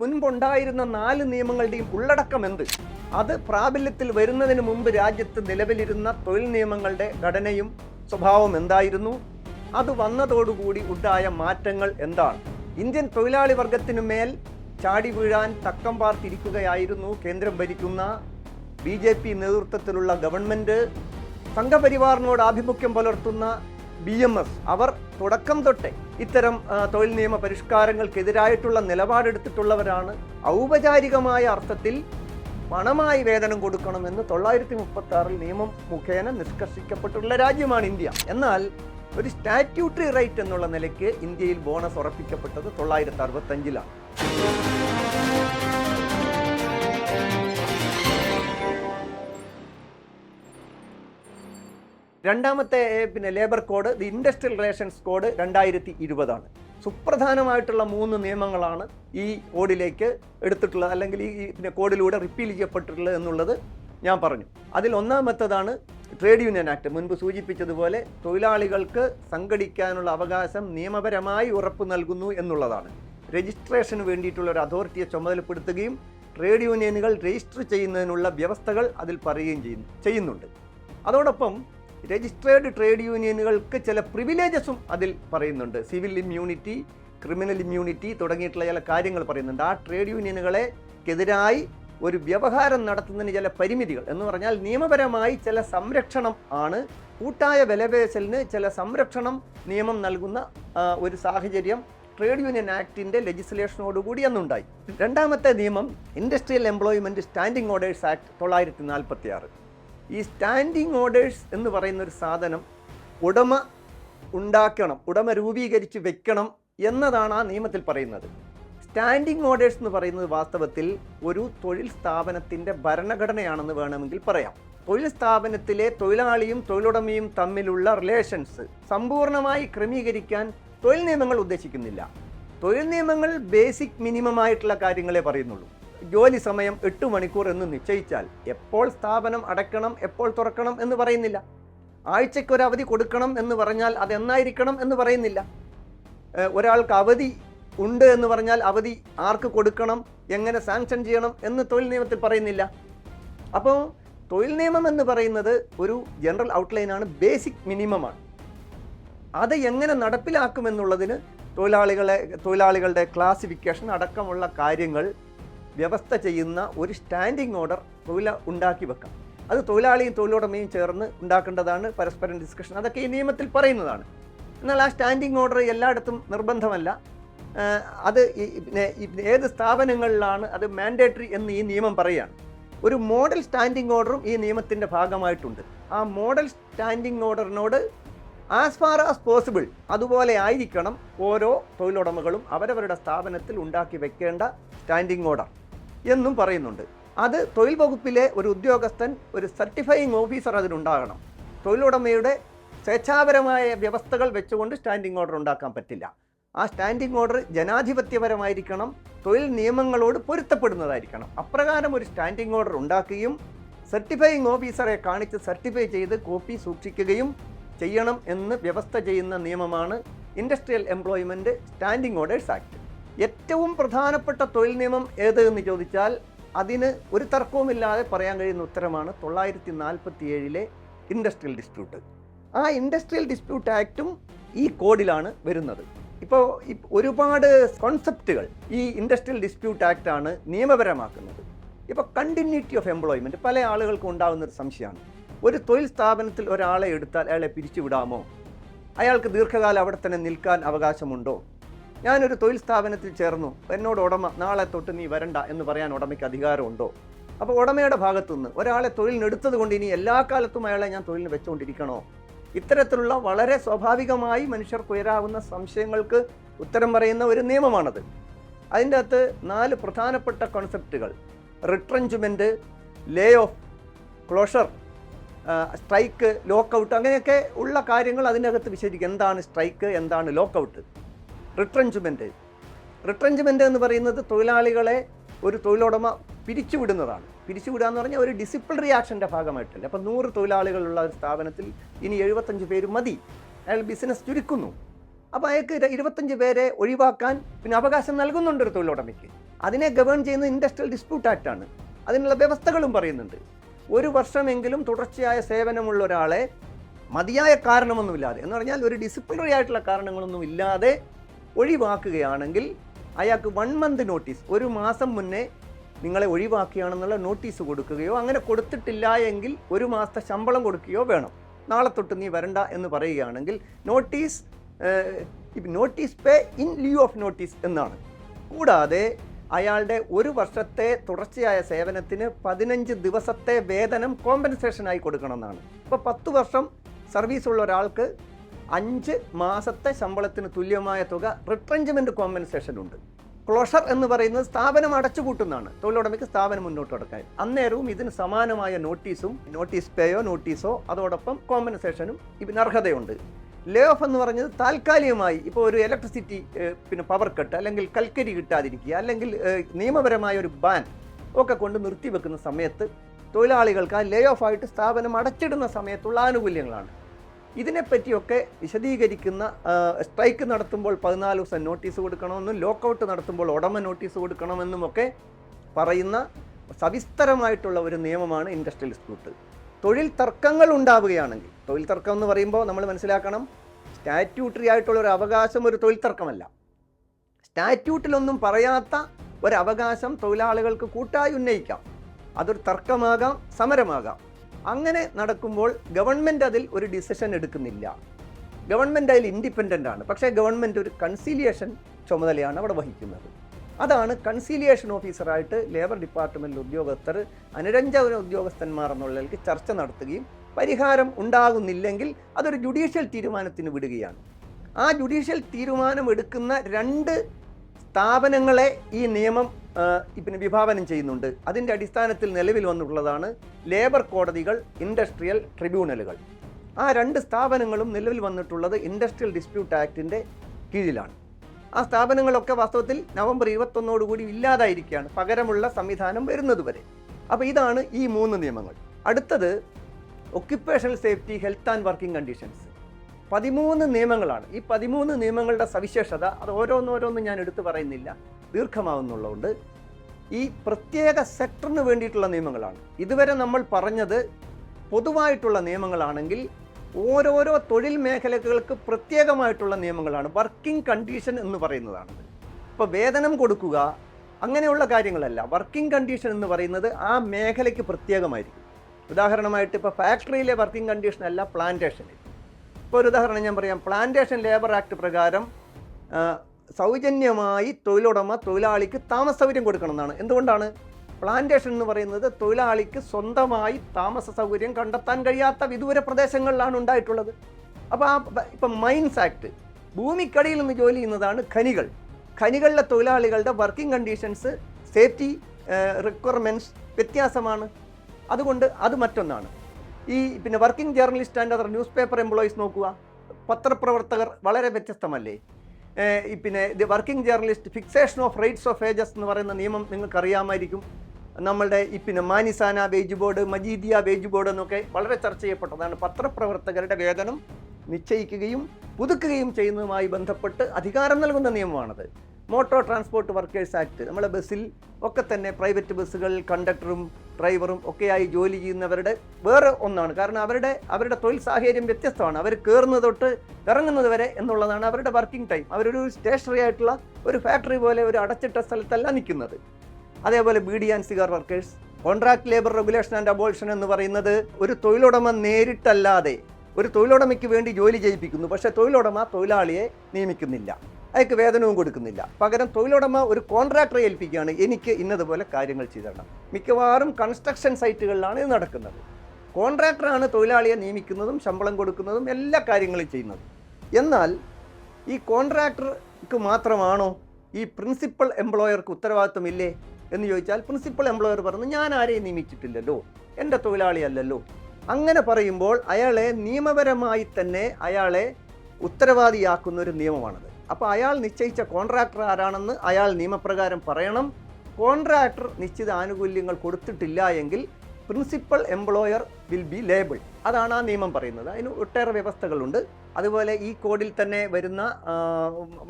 മുൻപുണ്ടായിരുന്ന നാല് നിയമങ്ങളുടെയും ഉള്ളടക്കം എന്ത്? അത് പ്രാബല്യത്തിൽ വരുന്നതിന് മുമ്പ് രാജ്യത്ത് നിലവിലിരുന്ന തൊഴിൽ നിയമങ്ങളുടെ ഘടനയും സ്വഭാവം എന്തായിരുന്നു? അത് വന്നതോടുകൂടി ഉണ്ടായ മാറ്റങ്ങൾ എന്താണ്? ഇന്ത്യൻ തൊഴിലാളി വർഗത്തിനു മേൽ ചാടി വീഴാൻ തക്കം പാർത്തിരിക്കുകയായിരുന്നു കേന്ദ്രം ഭരിക്കുന്ന ബി നേതൃത്വത്തിലുള്ള ഗവൺമെന്റ് സംഘപരിവാറിനോട് ആഭിമുഖ്യം പുലർത്തുന്ന ബി എം എസ് അവർ തുടക്കം തൊട്ടേ ഇത്തരം തൊഴിൽ നിയമ പരിഷ്കാരങ്ങൾക്കെതിരായിട്ടുള്ള നിലപാടെടുത്തിട്ടുള്ളവരാണ്. ഔപചാരികമായ അർത്ഥത്തിൽ പണമായി വേതനം കൊടുക്കണമെന്ന് തൊള്ളായിരത്തി മുപ്പത്തി ആറിൽ നിയമം മുഖേന നിഷ്കർഷിക്കപ്പെട്ടുള്ള രാജ്യമാണ് ഇന്ത്യ. എന്നാൽ ഒരു സ്റ്റാറ്റ്യൂട്ടറി റൈറ്റ് എന്നുള്ള നിലയ്ക്ക് ഇന്ത്യയിൽ ബോണസ് ഉറപ്പിക്കപ്പെട്ടത് തൊള്ളായിരത്തി അറുപത്തഞ്ചിലാണ് രണ്ടാമത്തെ പിന്നെ labour code the industrial relations code രണ്ടായിരത്തി ഇരുപതാണ് സുപ്രധാനമായിട്ടുള്ള മൂന്ന് നിയമങ്ങളാണ് ഈ കോഡിലേക്ക് എടുത്തിട്ടുള്ളത് അല്ലെങ്കിൽ ഈ പിന്നെ കോഡിലൂടെ റിപ്പീൽ ചെയ്യപ്പെട്ടിട്ടുള്ളത് എന്നുള്ളത് ഞാൻ പറഞ്ഞു. അതിൽ ഒന്നാമത്തതാണ് ട്രേഡ് യൂണിയൻ ആക്ട് മുൻപ് സൂചിപ്പിച്ചതുപോലെ തൊഴിലാളികൾക്ക് സംഘടിക്കാനുള്ള അവകാശം നിയമപരമായി ഉറപ്പ് നൽകുന്നു എന്നുള്ളതാണ്. രജിസ്ട്രേഷന് വേണ്ടിയിട്ടുള്ള ഒരു അതോറിറ്റിയെ ചുമതലപ്പെടുത്തുകയും ട്രേഡ് യൂണിയനുകൾ രജിസ്റ്റർ ചെയ്യുന്നതിനുള്ള വ്യവസ്ഥകൾ അതിൽ പറയുകയും ചെയ്യുന്നു ചെയ്യുന്നുണ്ട്. അതോടൊപ്പം രജിസ്ട്രേഡ് ട്രേഡ് യൂണിയനുകൾക്ക് ചില പ്രിവിലേജസും അതിൽ പറയുന്നുണ്ട്. സിവിൽ ഇമ്മ്യൂണിറ്റി ക്രിമിനൽ ഇമ്മ്യൂണിറ്റി തുടങ്ങിയിട്ടുള്ള ചില കാര്യങ്ങൾ പറയുന്നുണ്ട്. ആ ട്രേഡ് യൂണിയനുകളെക്കെതിരായി ഒരു വ്യവഹാരം നടത്തുന്നതിന് ചില പരിമിതികൾ എന്ന് പറഞ്ഞാൽ നിയമപരമായി ചില സംരക്ഷണം ആണ്. കൂട്ടായ വിലപേശലിന് ചില സംരക്ഷണം നിയമം നൽകുന്ന ഒരു സാഹചര്യം ട്രേഡ് യൂണിയൻ ആക്ടിന്റെ ലെജിസ്ലേഷനോടുകൂടി അന്നുണ്ടായി. രണ്ടാമത്തെ നിയമം industrial employment standing orders act തൊള്ളായിരത്തി നാൽപ്പത്തി ആറ് ഈ സ്റ്റാൻഡിങ് ഓർഡേഴ്സ് എന്ന് പറയുന്ന ഒരു സാധനം ഉടമ ഉണ്ടാക്കണം ഉടമ രൂപീകരിച്ച് വെക്കണം എന്നതാണ് ആ നിയമത്തിൽ പറയുന്നത്. സ്റ്റാൻഡിംഗ് ഓർഡേഴ്സ് എന്ന് പറയുന്നത് വാസ്തവത്തിൽ ഒരു തൊഴിൽ സ്ഥാപനത്തിന്റെ ഭരണഘടനയാണെന്ന് വേണമെങ്കിൽ പറയാം. തൊഴിൽ സ്ഥാപനത്തിലെ തൊഴിലാളിയും തൊഴിലുടമയും തമ്മിലുള്ള റിലേഷൻസ് സമ്പൂർണമായി ക്രമീകരിക്കാൻ തൊഴിൽ നിയമങ്ങൾ ഉദ്ദേശിക്കുന്നില്ല. തൊഴിൽ നിയമങ്ങൾ ബേസിക് മിനിമം ആയിട്ടുള്ള കാര്യങ്ങളെ പറയുന്നുള്ളൂ. ജോലി സമയം എട്ട് മണിക്കൂർ എന്ന് നിശ്ചയിച്ചാൽ എപ്പോൾ സ്ഥാപനം അടയ്ക്കണം എപ്പോൾ തുറക്കണം എന്ന് പറയുന്നില്ല. ആഴ്ചയ്ക്ക് ഒരു അവധി കൊടുക്കണം എന്ന് പറഞ്ഞാൽ അത് എന്നായിരിക്കണം എന്ന് പറയുന്നില്ല. ഒരാൾക്ക് അവധി ഉണ്ട് എന്ന് പറഞ്ഞാൽ അവധി ആർക്ക് കൊടുക്കണം എങ്ങനെ സാങ്ഷൻ ചെയ്യണം എന്ന് തൊഴിൽ നിയമത്തിൽ പറയുന്നില്ല. അപ്പോൾ തൊഴിൽ നിയമം എന്ന് പറയുന്നത് ഒരു ജനറൽ ഔട്ട്ലൈനാണ് ബേസിക് മിനിമമാണ് അത് എങ്ങനെ നടപ്പിലാക്കുമെന്നുള്ളതിന് തൊഴിലാളികളെ തൊഴിലാളികളുടെ ക്ലാസിഫിക്കേഷൻ അടക്കമുള്ള കാര്യങ്ങൾ വ്യവസ്ഥ ചെയ്യുന്ന ഒരു സ്റ്റാൻഡിംഗ് ഓർഡർ തൊഴിൽ ഉണ്ടാക്കി വെക്കാം. അത് തൊഴിലാളിയും തൊഴിലുടമയും ചേർന്ന് ഉണ്ടാക്കേണ്ടതാണ് പരസ്പരം ഡിസ്കഷൻ അതൊക്കെ ഈ നിയമത്തിൽ പറയുന്നതാണ്. എന്നാൽ ആ സ്റ്റാൻഡിംഗ് ഓർഡർ എല്ലായിടത്തും നിർബന്ധമല്ല. അത് ഏത് സ്ഥാപനങ്ങളിലാണ് അത് മാൻഡേറ്ററി എന്ന് ഈ നിയമം പറയുകയാണ്. ഒരു മോഡൽ സ്റ്റാൻഡിംഗ് ഓർഡറും ഈ നിയമത്തിന്റെ ഭാഗമായിട്ടുണ്ട്. ആ മോഡൽ സ്റ്റാൻഡിംഗ് ഓർഡറിനോട് ആസ് ഫാർ ആസ് പോസിബിൾ അതുപോലെ ആയിരിക്കണം ഓരോ തൊഴിലുടമകളും അവരവരുടെ സ്ഥാപനത്തിൽ ഉണ്ടാക്കി വെക്കേണ്ട സ്റ്റാൻഡിംഗ് ഓർഡർ എന്നും പറയുന്നുണ്ട്. അത് തൊഴിൽ വകുപ്പിലെ ഒരു ഉദ്യോഗസ്ഥൻ ഒരു സർട്ടിഫയിങ് ഓഫീസർ അതിനുണ്ടാകണം. തൊഴിലുടമയുടെ സ്വേച്ഛാപരമായ വ്യവസ്ഥകൾ വെച്ചുകൊണ്ട് സ്റ്റാൻഡിംഗ് ഓർഡർ ഉണ്ടാക്കാൻ പറ്റില്ല. ആ സ്റ്റാൻഡിംഗ് ഓർഡർ ജനാധിപത്യപരമായിരിക്കണം തൊഴിൽ നിയമങ്ങളോട് പൊരുത്തപ്പെടുന്നതായിരിക്കണം. അപ്രകാരം ഒരു സ്റ്റാൻഡിംഗ് ഓർഡർ ഉണ്ടാക്കുകയും സർട്ടിഫയിങ് ഓഫീസറെ കാണിച്ച് സർട്ടിഫൈ ചെയ്ത് കോപ്പി സൂക്ഷിക്കുകയും ചെയ്യണം എന്ന് വ്യവസ്ഥ ചെയ്യുന്ന നിയമമാണ് industrial employment standing orders act ഏറ്റവും പ്രധാനപ്പെട്ട തൊഴിൽ നിയമം ഏത് എന്ന് ചോദിച്ചാൽ അതിന് ഒരു തർക്കവുമില്ലാതെ പറയാൻ കഴിയുന്ന ഉത്തരമാണ് തൊള്ളായിരത്തി നാൽപ്പത്തി ഏഴിലെ ഇൻഡസ്ട്രിയൽ ഡിസ്പ്യൂട്ട് ആ ഇൻഡസ്ട്രിയൽ ഡിസ്പ്യൂട്ട് ആക്റ്റും ഈ കോഡിലാണ് വരുന്നത്. ഇപ്പോൾ ഒരുപാട് കോൺസെപ്റ്റുകൾ ഈ ഇൻഡസ്ട്രിയൽ ഡിസ്പ്യൂട്ട് ആക്ട് ആണ് നിയമപരമാക്കുന്നത്. ഇപ്പോൾ കണ്ടിന്യൂറ്റി ഓഫ് എംപ്ലോയ്മെന്റ് പല ആളുകൾക്കും ഉണ്ടാകുന്ന ഒരു സംശയമാണ്. ഒരു തൊഴിൽ സ്ഥാപനത്തിൽ ഒരാളെ എടുത്താൽ അയാളെ പിരിച്ചുവിടാമോ? അയാൾക്ക് ദീർഘകാലം അവിടെ തന്നെ നിൽക്കാൻ അവകാശമുണ്ടോ? ഞാനൊരു തൊഴിൽ സ്ഥാപനത്തിൽ ചേർന്നു. എന്നോട് ഉടമ നാളെ തൊട്ട് നീ വരണ്ട എന്ന് പറയാൻ ഉടമയ്ക്ക് അധികാരമുണ്ടോ? അപ്പോൾ ഉടമയുടെ ഭാഗത്തുനിന്ന് ഒരാളെ തൊഴിലിനെടുത്തത് കൊണ്ട് ഇനി എല്ലാ കാലത്തും അയാളെ ഞാൻ തൊഴിലിന് വെച്ചുകൊണ്ടിരിക്കണോ ഇത്തരത്തിലുള്ള വളരെ സ്വാഭാവികമായി മനുഷ്യർക്ക് ഉയരാവുന്ന സംശയങ്ങൾക്ക് ഉത്തരം പറയുന്ന ഒരു നിയമമാണത്. അതിന്റെ അകത്ത് നാല് പ്രധാനപ്പെട്ട കോൺസെപ്റ്റുകൾ retrenchment lay off closure strike lockout അങ്ങനെയൊക്കെ ഉള്ള കാര്യങ്ങൾ അതിനകത്ത് വിശദീകരിക്കും. എന്താണ് സ്ട്രൈക്ക് എന്താണ് ലോക്കൗട്ട് റിട്രഞ്ച്മെന്റ് റിട്രഞ്ച്മെന്റ് എന്ന് പറയുന്നത് തൊഴിലാളികളെ ഒരു തൊഴിലുടമ പിരിച്ചുവിടുന്നതാണ്. പിരിച്ചുവിടുക എന്ന് പറഞ്ഞാൽ ഒരു ഡിസിപ്ലിനറി ആക്ഷന്റെ ഭാഗമായിട്ടല്ല. അപ്പോൾ നൂറ് തൊഴിലാളികളുള്ള ഒരു സ്ഥാപനത്തിൽ ഇനി എഴുപത്തഞ്ച് പേര് മതി. അയാൾ ബിസിനസ് ചുരുക്കുന്നു. അപ്പോൾ അയാൾക്ക് ഇര- ഇരുപത്തഞ്ച് പേരെ ഒഴിവാക്കാൻ പിന്നെ അവകാശം നൽകുന്നുണ്ട് ഒരു തൊഴിലുടമയ്ക്ക്. അതിനെ ഗവേൺ ചെയ്യുന്ന ഇൻഡസ്ട്രിയൽ ഡിസ്പ്യൂട്ട് ആക്ട് ആണ്. അതിനുള്ള വ്യവസ്ഥകളും പറയുന്നുണ്ട്. ഒരു വർഷമെങ്കിലും തുടർച്ചയായ സേവനമുള്ള ഒരാളെ മതിയായ കാരണമൊന്നുമില്ലാതെ എന്ന് പറഞ്ഞാൽ ഒരു ഡിസിപ്ലിനറി ആയിട്ടുള്ള കാരണങ്ങളൊന്നും ഇല്ലാതെ ഒഴിവാക്കുകയാണെങ്കിൽ അയാൾക്ക് വൺ മന്ത് നോട്ടീസ് ഒരു മാസം മുന്നേ നിങ്ങളെ ഒഴിവാക്കുകയാണെന്നുള്ള നോട്ടീസ് കൊടുക്കുകയോ അങ്ങനെ കൊടുത്തിട്ടില്ല എങ്കിൽ ഒരു മാസത്തെ ശമ്പളം കൊടുക്കുകയോ വേണം. നാളെ തൊട്ട് നീ വരണ്ട എന്ന് പറയുകയാണെങ്കിൽ notice notice pay in lieu of notice എന്നാണ്. കൂടാതെ അയാളുടെ ഒരു വർഷത്തെ തുടർച്ചയായ സേവനത്തിന് പതിനഞ്ച് ദിവസത്തെ വേതനം കോമ്പൻസേഷനായി കൊടുക്കണമെന്നാണ്. ഇപ്പോൾ പത്ത് വർഷം സർവീസുള്ള ഒരാൾക്ക് അഞ്ച് മാസത്തെ ശമ്പളത്തിന് തുല്യമായ തുക റിട്രഞ്ച്മെന്റ് കോമ്പൻസേഷൻ ഉണ്ട് ക്ലോഷർ എന്ന് പറയുന്നത് സ്ഥാപനം അടച്ചുപൂട്ടുന്നതാണ്. തൊഴിലുടമയ്ക്ക് സ്ഥാപനം മുന്നോട്ട് കൊടുക്കാൻ. അന്നേരവും ഇതിന് സമാനമായ നോട്ടീസും നോട്ടീസ് പേയോ നോട്ടീസോ അതോടൊപ്പം കോമ്പൻസേഷനും ഇതിന് അർഹതയുണ്ട്. ലേ ഓഫ് എന്ന് പറഞ്ഞത് താൽക്കാലികമായി ഇപ്പോൾ ഒരു ഇലക്ട്രിസിറ്റി പിന്നെ പവർ കട്ട് അല്ലെങ്കിൽ കൽക്കരി കിട്ടാതിരിക്കുക അല്ലെങ്കിൽ നിയമപരമായ ഒരു ബാൻ ഒക്കെ കൊണ്ട് നിർത്തിവെക്കുന്ന സമയത്ത് തൊഴിലാളികൾക്ക് ആ ലേ ഓഫ് ആയിട്ട് സ്ഥാപനം അടച്ചിടുന്ന സമയത്തുള്ള ആനുകൂല്യങ്ങളാണ്. ഇതിനെപ്പറ്റിയൊക്കെ വിശദീകരിക്കുന്ന സ്ട്രൈക്ക് നടത്തുമ്പോൾ പതിനാല് ദിവസം നോട്ടീസ് കൊടുക്കണമെന്നും ലോക്കൗട്ട് നടത്തുമ്പോൾ ഉടമ നോട്ടീസ് കൊടുക്കണമെന്നും ഒക്കെ പറയുന്ന സവിസ്തരമായിട്ടുള്ള ഒരു നിയമമാണ് ഇൻഡസ്ട്രിയൽ ഡിസ്പ്യൂട്ട്. തൊഴിൽ തർക്കങ്ങൾ ഉണ്ടാവുകയാണെങ്കിൽ തൊഴിൽ തർക്കം എന്ന് പറയുമ്പോൾ നമ്മൾ മനസ്സിലാക്കണം സ്റ്റാറ്റ്യൂട്ടറി ആയിട്ടുള്ള ഒരു അവകാശം ഒരു തൊഴിൽ തർക്കമല്ല. സ്റ്റാറ്റ്യൂട്ടിലൊന്നും പറയാത്ത ഒരവകാശം തൊഴിലാളികൾക്ക് കൂട്ടായി ഉന്നയിക്കാം. അതൊരു തർക്കമാകാം സമരമാകാം. അങ്ങനെ നടക്കുമ്പോൾ ഗവൺമെന്റ് അതിൽ ഒരു ഡിസിഷൻ എടുക്കുന്നില്ല. ഗവൺമെന്റ് അതിൽ ഇൻഡിപെൻഡന്റ് ആണ്. പക്ഷേ ഗവൺമെന്റ് ഒരു കൺസീലിയേഷൻ ചുമതലയാണ് അവിടെ വഹിക്കുന്നത്. അതാണ് കൺസീലിയേഷൻ ഓഫീസറായിട്ട് ലേബർ ഡിപ്പാർട്ട്മെന്റ് ഉദ്യോഗസ്ഥർ അനുരഞ്ജന ഉദ്യോഗസ്ഥന്മാർ എന്നുള്ളതിലേക്ക് ചർച്ച നടത്തുകയും പരിഹാരം ഉണ്ടാകുന്നില്ലെങ്കിൽ അതൊരു ജുഡീഷ്യൽ തീരുമാനത്തിന് വിടുകയാണ്. ആ ജുഡീഷ്യൽ തീരുമാനം എടുക്കുന്ന രണ്ട് സ്ഥാപനങ്ങളെ ഈ നിയമം പിന്നെ വിഭാവനം ചെയ്യുന്നുണ്ട്. അതിന്റെ അടിസ്ഥാനത്തിൽ നിലവിൽ വന്നിട്ടുള്ളതാണ് ലേബർ കോടതികൾ ഇൻഡസ്ട്രിയൽ ട്രിബ്യൂണലുകൾ. ആ രണ്ട് സ്ഥാപനങ്ങളും നിലവിൽ വന്നിട്ടുള്ളത് ഇൻഡസ്ട്രിയൽ ഡിസ്പ്യൂട്ട് ആക്ടിന്റെ കീഴിലാണ്. ആ സ്ഥാപനങ്ങളൊക്കെ വാസ്തവത്തിൽ നവംബർ ഇരുപത്തൊന്നോടുകൂടി ഇല്ലാതായിരിക്കുകയാണ്. പകരമുള്ള സംവിധാനം വരുന്നത് വരെ അപ്പോൾ ഇതാണ് ഈ മൂന്ന് നിയമങ്ങൾ. അടുത്തത് occupational safety health and working conditions പതിമൂന്ന് നിയമങ്ങളാണ്. ഈ പതിമൂന്ന് നിയമങ്ങളുടെ സവിശേഷത അത് ഓരോന്നോരോന്നും ഞാൻ എടുത്തു പറയുന്നില്ല. ദീർഘമാവുന്നുള്ളതുകൊണ്ട്. ഈ പ്രത്യേക സെക്ടറിന് വേണ്ടിയിട്ടുള്ള നിയമങ്ങളാണ്. ഇതുവരെ നമ്മൾ പറഞ്ഞത് പൊതുവായിട്ടുള്ള നിയമങ്ങളാണെങ്കിൽ ഓരോരോ തൊഴിൽ മേഖലകൾക്ക് പ്രത്യേകമായിട്ടുള്ള നിയമങ്ങളാണ്. വർക്കിംഗ് കണ്ടീഷൻ എന്ന് പറയുന്നതാണ്. ഇപ്പോൾ വേതനം കൊടുക്കുക അങ്ങനെയുള്ള കാര്യങ്ങളല്ല. വർക്കിംഗ് കണ്ടീഷൻ എന്ന് പറയുന്നത് ആ മേഖലയ്ക്ക് പ്രത്യേകമായിരിക്കും. ഉദാഹരണമായിട്ട് ഇപ്പോൾ ഫാക്ടറിയിലെ വർക്കിംഗ് കണ്ടീഷൻ അല്ല പ്ലാന്റേഷനിൽ ഇപ്പോൾ ഒരു ഉദാഹരണം ഞാൻ പറയാം. പ്ലാന്റേഷൻ ലേബർ ആക്ട് പ്രകാരം സൗജന്യമായി തൊഴിലുടമ തൊഴിലാളിക്ക് താമസ സൗകര്യം കൊടുക്കണം എന്നാണ് എന്തുകൊണ്ടാണ്? പ്ലാന്റേഷൻ എന്ന് പറയുന്നത് തൊഴിലാളിക്ക് സ്വന്തമായി താമസ സൗകര്യം കണ്ടെത്താൻ കഴിയാത്ത വിദൂര പ്രദേശങ്ങളിലാണ് ഉണ്ടായിട്ടുള്ളത്. അപ്പോൾ ആ ഇപ്പം മൈൻസ് ആക്ട് ഭൂമിക്കടിയിൽ നിന്ന് ജോലി ചെയ്യുന്നതാണ് ഖനികൾ. ഖനികളിലെ തൊഴിലാളികളുടെ വർക്കിംഗ് കണ്ടീഷൻസ് സേഫ്റ്റി റിക്വയർമെന്റ്സ് വ്യത്യാസമാണ്. അതുകൊണ്ട് അത് മറ്റൊന്നാണ്. ഈ പിന്നെ working journalist and other newspaper employees നോക്കുക. പത്രപ്രവർത്തകർ വളരെ വ്യത്യസ്തമല്ലേ? പിന്നെ the working journalist fixation of rights of wages എന്ന് പറയുന്ന നിയമം നിങ്ങൾക്കറിയാമായിരിക്കും. നമ്മളുടെ ഈ പിന്നെ Manisana wage board Majithia wage board എന്നൊക്കെ വളരെ ചർച്ച ചെയ്യപ്പെട്ടതാണ്. പത്രപ്രവർത്തകരുടെ വേതനം നിശ്ചയിക്കുകയും പുതുക്കുകയും ചെയ്യുന്നതുമായി ബന്ധപ്പെട്ട് അധികാരം നൽകുന്ന നിയമമാണത്. മോട്ടോർ ട്രാൻസ്പോർട്ട് വർക്കേഴ്സ് ആക്ട് നമ്മളെ ബസ്സിൽ ഒക്കെ തന്നെ പ്രൈവറ്റ് ബസ്സുകൾ കണ്ടക്ടറും ഡ്രൈവറും ഒക്കെയായി ജോലി ചെയ്യുന്നവരുടെ വേറെ ഒന്നാണ്. കാരണം അവരുടെ അവരുടെ തൊഴിൽ സാഹചര്യം വ്യത്യസ്തമാണ്. അവർ കയറുന്നത് തൊട്ട് ഇറങ്ങുന്നത് വരെ എന്നുള്ളതാണ് അവരുടെ വർക്കിംഗ് ടൈം അവരൊരു സ്റ്റേഷനറി ആയിട്ടുള്ള ഒരു ഫാക്ടറി പോലെ ഒരു അടച്ചിട്ട സ്ഥലത്തല്ല നിൽക്കുന്നത്. അതേപോലെ B D and cigar workers contract labour regulation and abolition എന്ന് പറയുന്നത് ഒരു തൊഴിലുടമ നേരിട്ടല്ലാതെ ഒരു തൊഴിലുടമയ്ക്ക് വേണ്ടി ജോലി ചെയ്യിപ്പിക്കുന്നു. പക്ഷേ തൊഴിലുടമ തൊഴിലാളിയെ നിയമിക്കുന്നില്ല. അയാൾക്ക് വേതനവും കൊടുക്കുന്നില്ല. പകരം തൊഴിലുടമ ഒരു കോൺട്രാക്ടറെ ഏൽപ്പിക്കുകയാണ്. എനിക്ക് ഇന്നതുപോലെ കാര്യങ്ങൾ ചെയ്തു തരണം. മിക്കവാറും കൺസ്ട്രക്ഷൻ സൈറ്റുകളിലാണ് ഇത് നടക്കുന്നത്. കോൺട്രാക്ടറാണ് തൊഴിലാളിയെ നിയമിക്കുന്നതും ശമ്പളം കൊടുക്കുന്നതും എല്ലാ കാര്യങ്ങളും ചെയ്യുന്നത്. എന്നാൽ ഈ കോൺട്രാക്ടർക്ക് മാത്രമാണോ ഈ പ്രിൻസിപ്പൽ എംപ്ലോയർക്ക് ഉത്തരവാദിത്വമില്ലേ എന്ന് ചോദിച്ചാൽ പ്രിൻസിപ്പൽ എംപ്ലോയർ പറഞ്ഞു ഞാൻ ആരെയും നിയമിച്ചിട്ടില്ലല്ലോ. എന്റെ തൊഴിലാളിയല്ലല്ലോ അങ്ങനെ പറയുമ്പോൾ അയാളെ നിയമപരമായി തന്നെ അയാളെ ഉത്തരവാദിയാക്കുന്ന ഒരു നിയമമാണത്. അപ്പോൾ അയാൾ നിശ്ചയിച്ച കോൺട്രാക്ടർ ആരാണെന്ന് അയാൾ നിയമപ്രകാരം പറയണം. കോൺട്രാക്ടർ നിശ്ചിത ആനുകൂല്യങ്ങൾ കൊടുത്തിട്ടില്ല എങ്കിൽ principal employer will be liable അതാണ് ആ നിയമം പറയുന്നത്. അതിന് ഒട്ടേറെ വ്യവസ്ഥകളുണ്ട്. അതുപോലെ ഈ കോഡിൽ തന്നെ വരുന്ന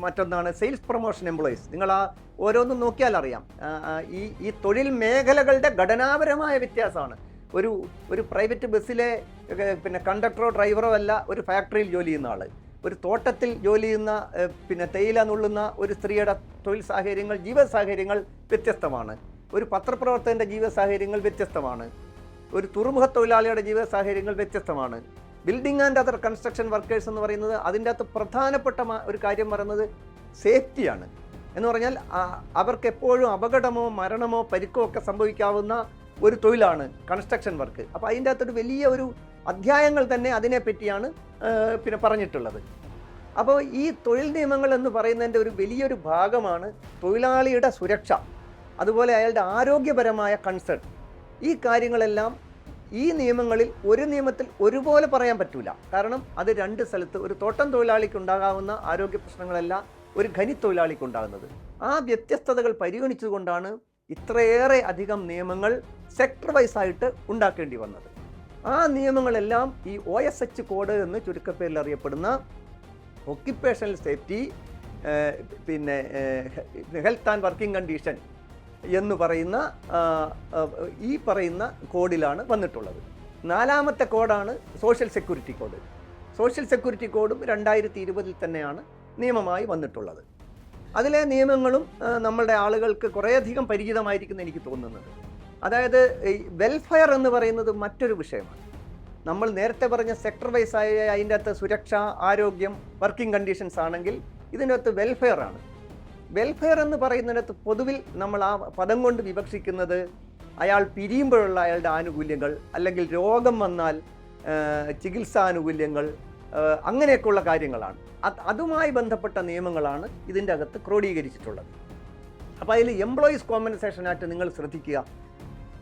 മറ്റൊന്നാണ് സെയിൽസ് പ്രൊമോഷൻ എംപ്ലോയീസ് നിങ്ങൾ ആ ഓരോന്നും നോക്കിയാൽ അറിയാം. ഈ ഈ തൊഴിൽ മേഖലകളുടെ ഘടനാപരമായ വ്യത്യാസമാണ്. ഒരു ഒരു പ്രൈവറ്റ് ബസ്സിലെ പിന്നെ കണ്ടക്ടറോ ഡ്രൈവറോ അല്ല ഒരു ഫാക്ടറിയിൽ ജോലി ചെയ്യുന്ന ആൾ ഒരു തോട്ടത്തിൽ ജോലി ചെയ്യുന്ന പിന്നെ തേയില നുള്ളുന്ന ഒരു സ്ത്രീയുടെ തൊഴിൽ സാഹചര്യങ്ങൾ ജീവിത സാഹചര്യങ്ങൾ വ്യത്യസ്തമാണ്. ഒരു പത്രപ്രവർത്തകന്റെ ജീവിത സാഹചര്യങ്ങൾ വ്യത്യസ്തമാണ്. ഒരു തുറമുഖ തൊഴിലാളിയുടെ ജീവിത സാഹചര്യങ്ങൾ വ്യത്യസ്തമാണ്. Building and other construction workers എന്ന് പറയുന്നത് അതിന്റെ അകത്ത് പ്രധാനപ്പെട്ട ഒരു കാര്യം പറയുന്നത് സേഫ്റ്റിയാണ്. എന്ന് പറഞ്ഞാൽ അവർക്ക് എപ്പോഴും അപകടമോ മരണമോ പരിക്കോ ഒക്കെ സംഭവിക്കാവുന്ന ഒരു തൊഴിലാണ് കൺസ്ട്രക്ഷൻ വർക്ക്. അപ്പോൾ അതിന്റെ അകത്തൊരു വലിയ ഒരു അധ്യായങ്ങൾ തന്നെ അതിനെപ്പറ്റിയാണ് പിന്നെ പറഞ്ഞിട്ടുള്ളത്. അപ്പോൾ ഈ തൊഴിൽ നിയമങ്ങൾ എന്ന് പറയുന്നതിന്റെ ഒരു വലിയൊരു ഭാഗമാണ് തൊഴിലാളിയുടെ സുരക്ഷ അതുപോലെ അയാളുടെ ആരോഗ്യപരമായ കൺസേൺ ഈ കാര്യങ്ങളെല്ലാം ഈ നിയമങ്ങളിൽ ഒരു നിയമത്തിൽ ഒരുപോലെ പറയാൻ പറ്റില്ല കാരണം അത് രണ്ട് സ്ഥലത്ത് ഒരു തോട്ടം തൊഴിലാളിക്ക് ഉണ്ടാകാവുന്ന ആരോഗ്യ പ്രശ്നങ്ങളല്ല ഒരു ഖനി തൊഴിലാളിക്ക് ഉണ്ടാകുന്നത്. ആ വ്യത്യസ്തതകൾ പരിഗണിച്ചുകൊണ്ടാണ് ഇത്രയേറെ അധികം നിയമങ്ങൾ സെക്ടർ വൈസ് ആയിട്ട് ഉണ്ടാക്കേണ്ടി വന്നത്. ആ നിയമങ്ങളെല്ലാം ഈ ഒ എസ് എച്ച് കോഡ് എന്ന് ചുരുക്കപ്പേരിൽ അറിയപ്പെടുന്ന ഒക്യുപ്പേഷണൽ സേഫ്റ്റി പിന്നെ ഹെൽത്ത് ആൻഡ് വർക്കിംഗ് കണ്ടീഷൻ എന്ന് പറയുന്ന ഈ പറയുന്ന കോഡിലാണ് വന്നിട്ടുള്ളത്. നാലാമത്തെ കോഡാണ് social security code social security കോഡും രണ്ടായിരത്തി ഇരുപതിൽ തന്നെയാണ് നിയമമായി വന്നിട്ടുള്ളത്. അതിലെ നിയമങ്ങളും നമ്മളുടെ ആളുകൾക്ക് കുറേയധികം പരിചിതമായിരിക്കുന്നു എനിക്ക് തോന്നുന്നത്. അതായത് വെൽഫെയർ എന്ന് പറയുന്നത് മറ്റൊരു വിഷയമാണ്. നമ്മൾ നേരത്തെ പറഞ്ഞ സെക്ടർ വൈസ് ആയ അതിന്റെ അകത്ത് സുരക്ഷ ആരോഗ്യം വർക്കിംഗ് കണ്ടീഷൻസ് ആണെങ്കിൽ ഇതിനകത്ത് വെൽഫെയർ ആണ്. വെൽഫെയർ എന്ന് പറയുന്നിടത്ത് പൊതുവിൽ നമ്മൾ ആ പദം കൊണ്ട് വിവക്ഷിക്കുന്നത് അയാൾ പിരിയുമ്പോഴുള്ള അയാളുടെ ആനുകൂല്യങ്ങൾ അല്ലെങ്കിൽ രോഗം വന്നാൽ ചികിത്സാ ചികിത്സാനുകൂല്യങ്ങൾ അങ്ങനെയൊക്കെയുള്ള കാര്യങ്ങളാണ്. അത് അതുമായി ബന്ധപ്പെട്ട നിയമങ്ങളാണ് ഇതിന്റെ അകത്ത് ക്രോഡീകരിച്ചിട്ടുള്ളത്. അപ്പോൾ അതിൽ എംപ്ലോയീസ് കോമ്പൻസേഷൻ ആക്ട് നിങ്ങൾ ശ്രദ്ധിക്കുക.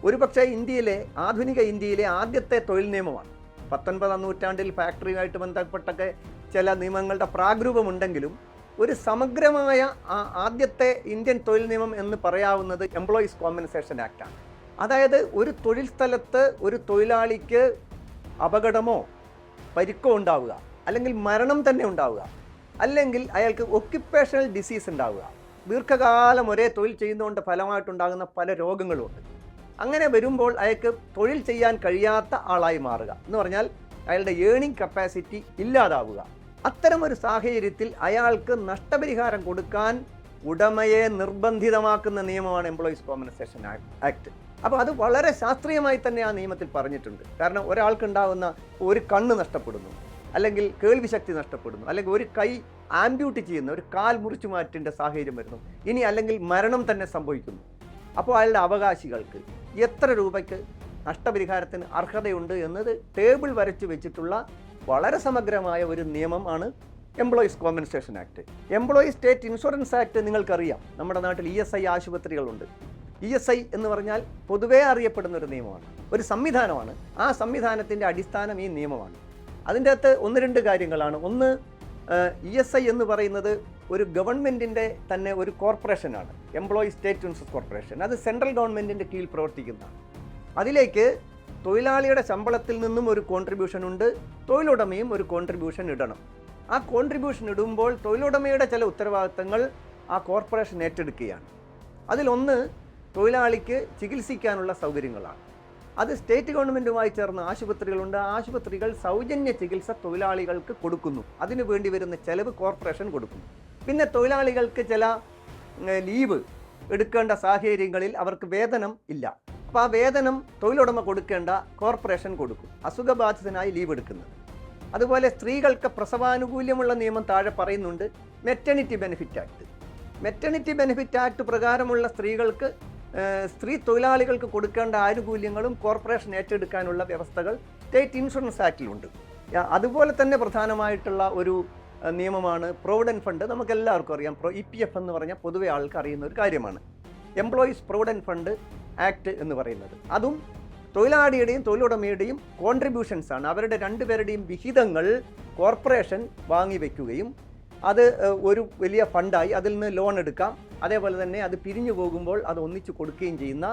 ഒരുപക്ഷെ ഇന്ത്യയിലെ ആധുനിക ഇന്ത്യയിലെ ആദ്യത്തെ തൊഴിൽ നിയമമാണ്. പത്തൊൻപതാം നൂറ്റാണ്ടിൽ ഫാക്ടറിയുമായിട്ട് ബന്ധപ്പെട്ടൊക്കെ ചില നിയമങ്ങളുടെ പ്രാഗ്രൂപമുണ്ടെങ്കിലും ഒരു സമഗ്രമായ ആദ്യത്തെ ഇന്ത്യൻ തൊഴിൽ നിയമം എന്ന് പറയാവുന്നത് എംപ്ലോയീസ് കോമ്പൻസേഷൻ ആക്റ്റാണ് അതായത് ഒരു തൊഴിൽ സ്ഥലത്ത് ഒരു തൊഴിലാളിക്ക് അപകടമോ പരിക്കോ ഉണ്ടാവുക അല്ലെങ്കിൽ മരണം തന്നെ ഉണ്ടാവുക അല്ലെങ്കിൽ അയാൾക്ക് ഒക്യുപ്പേഷണൽ ഡിസീസ് ഉണ്ടാവുക ദീർഘകാലം ഒരേ തൊഴിൽ ചെയ്യുന്നതുകൊണ്ട് ഫലമായിട്ടുണ്ടാകുന്ന പല രോഗങ്ങളുമുണ്ട്. അങ്ങനെ വരുമ്പോൾ അയാൾക്ക് തൊഴിൽ ചെയ്യാൻ കഴിയാത്ത ആളായി മാറുക. എന്ന് പറഞ്ഞാൽ അയാളുടെ ഏണിംഗ് കപ്പാസിറ്റി ഇല്ലാതാവുക. അത്തരമൊരു സാഹചര്യത്തിൽ അയാൾക്ക് നഷ്ടപരിഹാരം കൊടുക്കാൻ ഉടമയെ നിർബന്ധിതമാക്കുന്ന നിയമമാണ് എംപ്ലോയീസ് കോമ്പൻസേഷൻ ആക്ട് അപ്പോൾ അത് വളരെ ശാസ്ത്രീയമായി തന്നെ ആ നിയമത്തിൽ പറഞ്ഞിട്ടുണ്ട്. കാരണം ഒരാൾക്കുണ്ടാകുന്ന ഒരു കണ്ണ് നഷ്ടപ്പെടുന്നു അല്ലെങ്കിൽ കേൾവി ശക്തി നഷ്ടപ്പെടുന്നു അല്ലെങ്കിൽ ഒരു കൈ ആംബ്യൂട്ട് ചെയ്യുന്ന ഒരു കാൽ മുറിച്ചു മാറ്റേണ്ട സാഹചര്യം വരുന്നു. ഇനി അല്ലെങ്കിൽ മരണം തന്നെ സംഭവിക്കുന്നു. അപ്പോൾ അയാളുടെ അവകാശികൾക്ക് എത്ര രൂപയ്ക്ക് നഷ്ടപരിഹാരത്തിന് അർഹതയുണ്ട് എന്നത് ടേബിൾ വരച്ച് വെച്ചിട്ടുള്ള വളരെ സമഗ്രമായ ഒരു നിയമം ആണ് employees compensation act employees state insurance act നിങ്ങൾക്കറിയാം. നമ്മുടെ നാട്ടിൽ ഇ എസ് ഐ ആശുപത്രികളുണ്ട്. ഇ എസ് ഐ എന്ന് പറഞ്ഞാൽ പൊതുവേ അറിയപ്പെടുന്ന ഒരു നിയമമാണ്. ഒരു സംവിധാനമാണ്. ആ സംവിധാനത്തിന്റെ അടിസ്ഥാനം ഈ നിയമമാണ്. അതിന്റെ അകത്ത് ഒന്ന് രണ്ട് കാര്യങ്ങളാണ്. ഒന്ന് ഇ എസ് ഐ എന്ന് പറയുന്നത് ഒരു ഗവൺമെന്റിന്റെ തന്നെ ഒരു കോർപ്പറേഷനാണ്. എംപ്ലോയി സ്റ്റേറ്റ് ഇൻഷുറൻസ് കോർപ്പറേഷൻ അത് സെൻട്രൽ ഗവൺമെന്റിന്റെ കീഴിൽ പ്രവർത്തിക്കുന്നതാണ്. അതിലേക്ക് തൊഴിലാളിയുടെ ശമ്പളത്തിൽ നിന്നും ഒരു കോൺട്രിബ്യൂഷൻ ഉണ്ട് തൊഴിലുടമയും ഒരു കോൺട്രിബ്യൂഷൻ ഇടണം. ആ കോൺട്രിബ്യൂഷൻ ഇടുമ്പോൾ തൊഴിലുടമയുടെ ചില ഉത്തരവാദിത്തങ്ങൾ ആ കോർപ്പറേഷൻ ഏറ്റെടുക്കുകയാണ്. അതിലൊന്ന് തൊഴിലാളിക്ക് ചികിത്സിക്കാനുള്ള സൗകര്യങ്ങളാണ്. അത് സ്റ്റേറ്റ് ഗവൺമെന്റുമായി ചേർന്ന് ആശുപത്രികളുണ്ട്. ആശുപത്രികൾ സൗജന്യ ചികിത്സ തൊഴിലാളികൾക്ക് കൊടുക്കുന്നു. അതിനു വേണ്ടി വരുന്ന ചെലവ് കോർപ്പറേഷൻ കൊടുക്കുന്നു. പിന്നെ തൊഴിലാളികൾക്ക് ചില ലീവ് എടുക്കേണ്ട സാഹചര്യങ്ങളിൽ അവർക്ക് വേതനം ഇല്ല. അപ്പോൾ ആ വേതനം തൊഴിലുടമ കൊടുക്കേണ്ട കോർപ്പറേഷൻ കൊടുക്കും. അസുഖബാധിതനായി ലീവ് എടുക്കുന്നത്. അതുപോലെ സ്ത്രീകൾക്ക് പ്രസവാനുകൂല്യമുള്ള നിയമം താഴെ പറയുന്നുണ്ട്. Maternity benefit act maternity benefit act പ്രകാരമുള്ള സ്ത്രീകൾക്ക് സ്ത്രീ തൊഴിലാളികൾക്ക് കൊടുക്കേണ്ട ആനുകൂല്യങ്ങളും കോർപ്പറേഷൻ ഏറ്റെടുക്കാനുള്ള വ്യവസ്ഥകൾ സ്റ്റേറ്റ് ഇൻഷുറൻസ് ആക്ടിലുണ്ട്. അതുപോലെ തന്നെ പ്രധാനമായിട്ടുള്ള ഒരു നിയമമാണ് പ്രൊവിഡന്റ് ഫണ്ട്. നമുക്ക് എല്ലാവർക്കും അറിയാം പ്രൊ ഇ പി എഫ് എന്ന് പറഞ്ഞാൽ പൊതുവെ ആൾക്ക് അറിയുന്ന ഒരു കാര്യമാണ്. എംപ്ലോയീസ് പ്രൊവിഡന്റ് ഫണ്ട് ആക്ട് എന്ന് പറയുന്നത്. അതും തൊഴിലാളിയുടെയും തൊഴിലുടമയുടെയും കോൺട്രിബ്യൂഷൻസ് ആണ്. അവരുടെ രണ്ടുപേരുടെയും വിഹിതങ്ങൾ കോർപ്പറേഷൻ വാങ്ങി വയ്ക്കുകയും അത് ഒരു വലിയ ഫണ്ടായി അതിൽ നിന്ന് ലോൺ എടുക്കാം. അതേപോലെ തന്നെ അത് പിരിഞ്ഞു പോകുമ്പോൾ അത് ഒന്നിച്ചു കൊടുക്കുകയും ചെയ്യുന്ന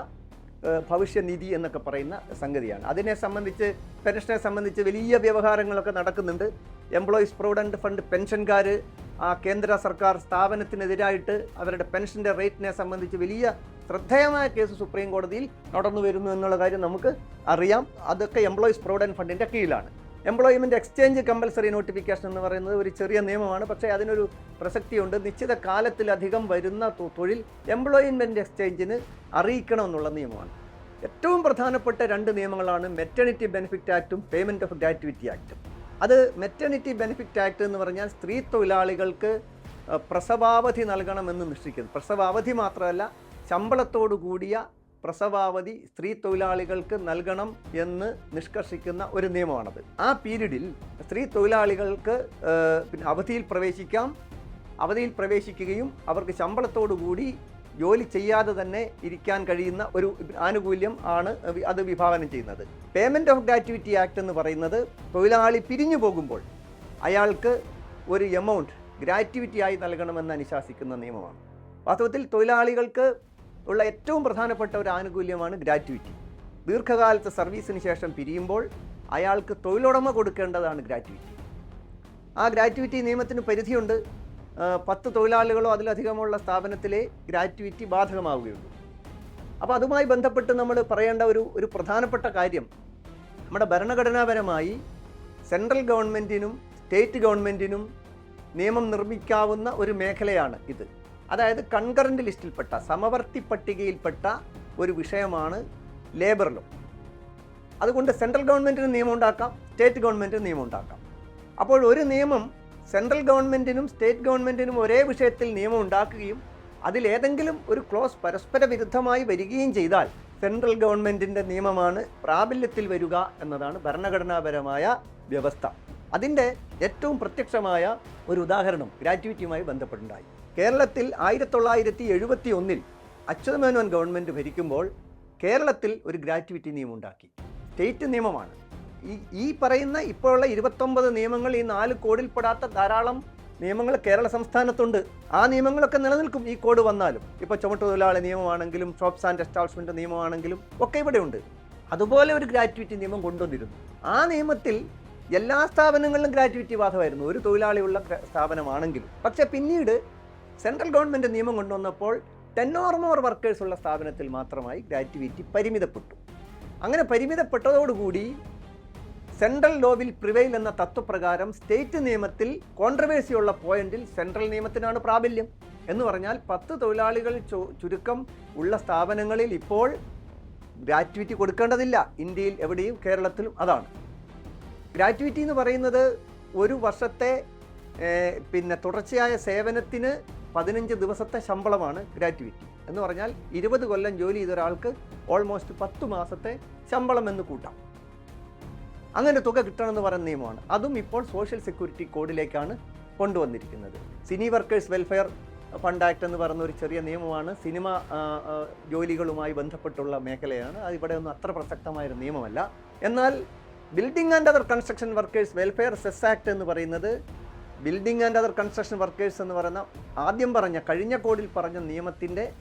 ഭവിഷ്യനിധി എന്നൊക്കെ പറയുന്ന സംഗതിയാണ്. അതിനെ സംബന്ധിച്ച് പെൻഷനെ സംബന്ധിച്ച് വലിയ വ്യവഹാരങ്ങളൊക്കെ നടക്കുന്നുണ്ട്. എംപ്ലോയീസ് പ്രൊവിഡന്റ് ഫണ്ട് പെൻഷൻകാർ ആ കേന്ദ്ര സർക്കാർ സ്ഥാപനത്തിനെതിരായിട്ട് അവരുടെ പെൻഷന്റെ റേറ്റിനെ സംബന്ധിച്ച് വലിയ ശ്രദ്ധേയമായ കേസ് സുപ്രീം കോടതിയിൽ നടന്നു വരുന്നു എന്നുള്ള കാര്യം നമുക്ക് അറിയാം. അതൊക്കെ എംപ്ലോയീസ് പ്രൊവിഡന്റ് ഫണ്ടിന്റെ കീഴിലാണ്. എംപ്ലോയ്മെന്റ് എക്സ്ചേഞ്ച് കമ്പൽസറി നോട്ടിഫിക്കേഷൻ എന്ന് പറയുന്നത് ഒരു ചെറിയ നിയമമാണ്. പക്ഷേ അതിനൊരു പ്രസക്തിയുണ്ട്. നിശ്ചിത കാലത്തിലധികം വരുന്ന തൊഴിൽ എംപ്ലോയ്മെന്റ് എക്സ്ചേഞ്ചിന് അറിയിക്കണമെന്നുള്ള നിയമമാണ്. ഏറ്റവും പ്രധാനപ്പെട്ട രണ്ട് നിയമങ്ങളാണ് മെറ്റേണിറ്റി ബെനിഫിറ്റ് ആക്റ്റും പേയ്മെന്റ് ഓഫ് ഗ്രാറ്റുവിറ്റി ആക്റ്റും അത് മെറ്റേണിറ്റി ബെനിഫിറ്റ് ആക്ട് എന്ന് പറഞ്ഞാൽ സ്ത്രീ തൊഴിലാളികൾക്ക് പ്രസവാവധി നൽകണമെന്ന് നിശ്ചയിക്കുന്നു. പ്രസവാവധി മാത്രമല്ല ശമ്പളത്തോടു കൂടിയ പ്രസവാവധി സ്ത്രീ തൊഴിലാളികൾക്ക് നൽകണം എന്ന് നിഷ്കർഷിക്കുന്ന ഒരു നിയമമാണത്. ആ പീരീഡിൽ സ്ത്രീ തൊഴിലാളികൾക്ക് പിന്നെ അവധിയിൽ പ്രവേശിക്കാം. അവധിയിൽ പ്രവേശിക്കുകയും അവർക്ക് ശമ്പളത്തോടു കൂടി ജോലി ചെയ്യാതെ തന്നെ ഇരിക്കാൻ കഴിയുന്ന ഒരു ആനുകൂല്യം ആണ് അത് വിഭാവനം ചെയ്യുന്നത്. പേയ്മെന്റ് ഓഫ് ഗ്രാറ്റുവിറ്റി ആക്ട് എന്ന് പറയുന്നത് തൊഴിലാളി പിരിഞ്ഞു പോകുമ്പോൾ അയാൾക്ക് ഒരു എമൗണ്ട് ഗ്രാറ്റുവിറ്റി ആയി നൽകണമെന്ന് അനുശാസിക്കുന്ന നിയമമാണ്. വാസ്തവത്തിൽ തൊഴിലാളികൾക്ക് ഉള്ള ഏറ്റവും പ്രധാനപ്പെട്ട ഒരു ആനുകൂല്യമാണ് ഗ്രാറ്റുവിറ്റി. ദീർഘകാലത്തെ സർവീസിന് ശേഷം പിരിയുമ്പോൾ അയാൾക്ക് തൊഴിലുടമ കൊടുക്കേണ്ടതാണ് ഗ്രാറ്റുവിറ്റി. ആ ഗ്രാറ്റുവിറ്റി നിയമത്തിന് പരിധിയുണ്ട്. പത്ത് തൊഴിലാളികളോ അതിലധികമുള്ള സ്ഥാപനത്തിലെ ഗ്രാറ്റുവിറ്റി ബാധകമാവുകയുള്ളൂ. അപ്പോൾ അതുമായി ബന്ധപ്പെട്ട് നമ്മൾ പറയേണ്ട ഒരു ഒരു പ്രധാനപ്പെട്ട കാര്യം നമ്മുടെ ഭരണഘടനാപരമായി സെൻട്രൽ ഗവൺമെന്റിനും സ്റ്റേറ്റ് ഗവൺമെന്റിനും നിയമം നിർമ്മിക്കാവുന്ന ഒരു മേഖലയാണ് ഇത്. അതായത് കൺകറന്റ് ലിസ്റ്റിൽപ്പെട്ട സമവർത്തി പട്ടികയിൽപ്പെട്ട ഒരു വിഷയമാണ് ലേബർ ലോ അതുകൊണ്ട് സെൻട്രൽ ഗവൺമെന്റിന് നിയമം ഉണ്ടാക്കാം സ്റ്റേറ്റ് ഗവൺമെന്റിന് നിയമം ഉണ്ടാക്കാം. അപ്പോൾ ഒരു നിയമം സെൻട്രൽ ഗവൺമെന്റിനും സ്റ്റേറ്റ് ഗവൺമെന്റിനും ഒരേ വിഷയത്തിൽ നിയമം ഉണ്ടാക്കുകയും അതിലേതെങ്കിലും ഒരു ക്ലോസ് പരസ്പര വിരുദ്ധമായി വരികയും ചെയ്താൽ സെൻട്രൽ ഗവൺമെന്റിന്റെ നിയമമാണ് പ്രാബല്യത്തിൽ വരിക എന്നതാണ് ഭരണഘടനാപരമായ വ്യവസ്ഥ. അതിന്റെ ഏറ്റവും പ്രത്യക്ഷമായ ഒരു ഉദാഹരണം ഗ്രാറ്റുവിറ്റിയുമായി ബന്ധപ്പെട്ടുണ്ടായി. കേരളത്തിൽ ആയിരത്തി തൊള്ളായിരത്തി എഴുപത്തി ഒന്നിൽ അച്യുതമേനോൻ ഗവൺമെന്റ് ഭരിക്കുമ്പോൾ കേരളത്തിൽ ഒരു ഗ്രാറ്റുവിറ്റി നിയമം ഉണ്ടാക്കി സ്റ്റേറ്റ് നിയമമാണ്. ഈ ഈ പറയുന്ന ഇപ്പോഴുള്ള ഇരുപത്തൊമ്പത് നിയമങ്ങൾ ഈ നാല് കോഡിൽപ്പെടാത്ത ധാരാളം നിയമങ്ങൾ കേരള സംസ്ഥാനത്തുണ്ട്. ആ നിയമങ്ങളൊക്കെ നിലനിൽക്കും. ഈ കോഡ് വന്നാലും. ഇപ്പോൾ ചുമട്ടുതൊഴിലാളി നിയമമാണെങ്കിലും ഷോപ്സ് ആൻഡ് എസ്റ്റാബ്ലിഷ്മെന്റ് നിയമമാണെങ്കിലും ഒക്കെ ഇവിടെ ഉണ്ട്. അതുപോലെ ഒരു ഗ്രാറ്റുവിറ്റി നിയമം കൊണ്ടുവന്നിരുന്നു. ആ നിയമത്തിൽ എല്ലാ സ്ഥാപനങ്ങളിലും ഗ്രാറ്റുവിറ്റി ബാധമായിരുന്നു ഒരു തൊഴിലാളിയുള്ള സ്ഥാപനമാണെങ്കിലും. പക്ഷേ പിന്നീട് സെൻട്രൽ ഗവൺമെന്റ് നിയമം കൊണ്ടുവന്നപ്പോൾ ടെൻ ഓർ മോർ വർക്കേഴ്സ് ഉള്ള സ്ഥാപനത്തിൽ മാത്രമായി ഗ്രാറ്റുവിറ്റി പരിമിതപ്പെട്ടു. അങ്ങനെ പരിമിതപ്പെട്ടതോടുകൂടി സെൻട്രൽ ലോവിൽ പ്രിവെയിൽ എന്ന തത്വപ്രകാരം സ്റ്റേറ്റ് നിയമത്തിൽ കോൺട്രവേഴ്സിയുള്ള പോയിന്റിൽ സെൻട്രൽ നിയമത്തിനാണ് പ്രാബല്യം. എന്ന് പറഞ്ഞാൽ പത്ത് തൊഴിലാളികൾ ചുരുക്കം ഉള്ള സ്ഥാപനങ്ങളിൽ ഇപ്പോൾ ഗ്രാറ്റുവിറ്റി കൊടുക്കേണ്ടതില്ല. ഇന്ത്യയിൽ എവിടെയും കേരളത്തിലും അതാണ്. ഗ്രാറ്റുവിറ്റി എന്ന് പറയുന്നത് ഒരു വർഷത്തെ പിന്നെ തുടർച്ചയായ സേവനത്തിന് പതിനഞ്ച് ദിവസത്തെ ശമ്പളമാണ് ഗ്രാറ്റുവിറ്റി. എന്ന് പറഞ്ഞാൽ ഇരുപത് കൊല്ലം ജോലി ചെയ്ത ഒരാൾക്ക് ഓൾമോസ്റ്റ് പത്ത് മാസത്തെ ശമ്പളം എന്ന് കൂട്ടാം. അങ്ങനെ തുക കിട്ടണമെന്ന് പറയുന്ന നിയമമാണ്. അതും ഇപ്പോൾ സോഷ്യൽ സെക്യൂരിറ്റി കോഡിലേക്കാണ് കൊണ്ടുവന്നിരിക്കുന്നത്. Cine workers welfare fund act എന്ന് പറയുന്ന ഒരു ചെറിയ നിയമമാണ്. സിനിമ ജോലികളുമായി ബന്ധപ്പെട്ടുള്ള മേഖലയാണ്. അത് ഇവിടെ ഒന്നും അത്ര പ്രസക്തമായൊരു നിയമമല്ല. എന്നാൽ building and other construction workers welfare cess act എന്ന് പറയുന്നത് building and other construction workers എന്ന് പറയുന്ന ആദ്യം പറഞ്ഞ കഴിഞ്ഞ കോഡിൽ പറഞ്ഞ നിയമത്തിന്റെ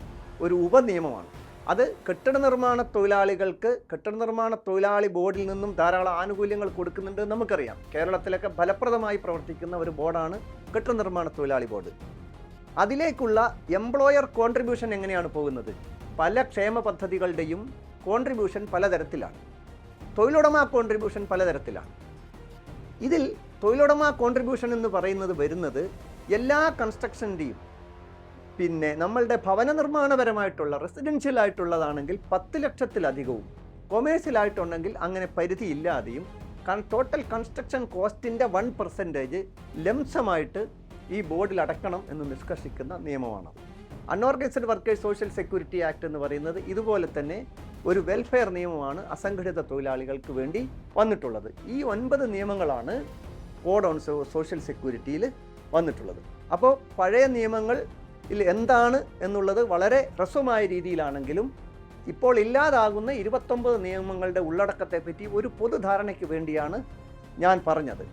ഒരു ഉപനിയമമാണ്. അത് കെട്ടിട നിർമ്മാണ തൊഴിലാളികൾക്ക് കെട്ടിട നിർമ്മാണ തൊഴിലാളി ബോർഡിൽ നിന്നും ധാരാളം ആനുകൂല്യങ്ങൾ കൊടുക്കുന്നുണ്ട് നമുക്കറിയാം. കേരളത്തിലൊക്കെ ഫലപ്രദമായി പ്രവർത്തിക്കുന്ന ഒരു ബോർഡാണ് കെട്ടിട നിർമ്മാണ തൊഴിലാളി ബോർഡ്. അതിലേക്കുള്ള എംപ്ലോയർ കോൺട്രിബ്യൂഷൻ എങ്ങനെയാണ് പോകുന്നത്? പല ക്ഷേമ പദ്ധതികളുടെയും കോൺട്രിബ്യൂഷൻ പലതരത്തിലാണ്. തൊഴിലുടമ കോൺട്രിബ്യൂഷൻ പലതരത്തിലാണ്. ഇതിൽ തൊഴിലുടമ കോൺട്രിബ്യൂഷൻ എന്ന് പറയുന്നത് വരുന്നത് എല്ലാ കൺസ്ട്രക്ഷന്റെയും പിന്നെ നമ്മളുടെ ഭവന നിർമ്മാണപരമായിട്ടുള്ള റെസിഡൻഷ്യൽ ആയിട്ടുള്ളതാണെങ്കിൽ പത്ത് ലക്ഷത്തിലധികവും കൊമേഴ്സ്യലായിട്ടുണ്ടെങ്കിൽ അങ്ങനെ പരിധിയില്ലാതെയും ടോട്ടൽ കൺസ്ട്രക്ഷൻ കോസ്റ്റിന്റെ വൺ പെർസെന്റേജ് ലംസമായിട്ട് ഈ ബോർഡിൽ അടക്കണം എന്ന് നിഷ്കർഷിക്കുന്ന നിയമമാണ്. Unorganised workers social security act എന്ന് പറയുന്നത് ഇതുപോലെ തന്നെ ഒരു വെൽഫെയർ നിയമമാണ് അസംഘടിത തൊഴിലാളികൾക്ക് വേണ്ടി വന്നിട്ടുള്ളത്. ഈ ഒൻപത് നിയമങ്ങളാണ് കോഡ് ഓൺ സോഷ്യൽ സെക്യൂരിറ്റിയിൽ വന്നിട്ടുള്ളത്. അപ്പോൾ പഴയ നിയമങ്ങൾ എന്താണ് എന്നുള്ളത് വളരെ ഹ്രസ്വമായ രീതിയിലാണെങ്കിലും ഇപ്പോൾ ഇല്ലാതാകുന്ന ഇരുപത്തൊമ്പത് നിയമങ്ങളുടെ ഉള്ളടക്കത്തെപ്പറ്റി ഒരു പൊതുധാരണയ്ക്ക് വേണ്ടിയാണ് ഞാൻ പറഞ്ഞത്.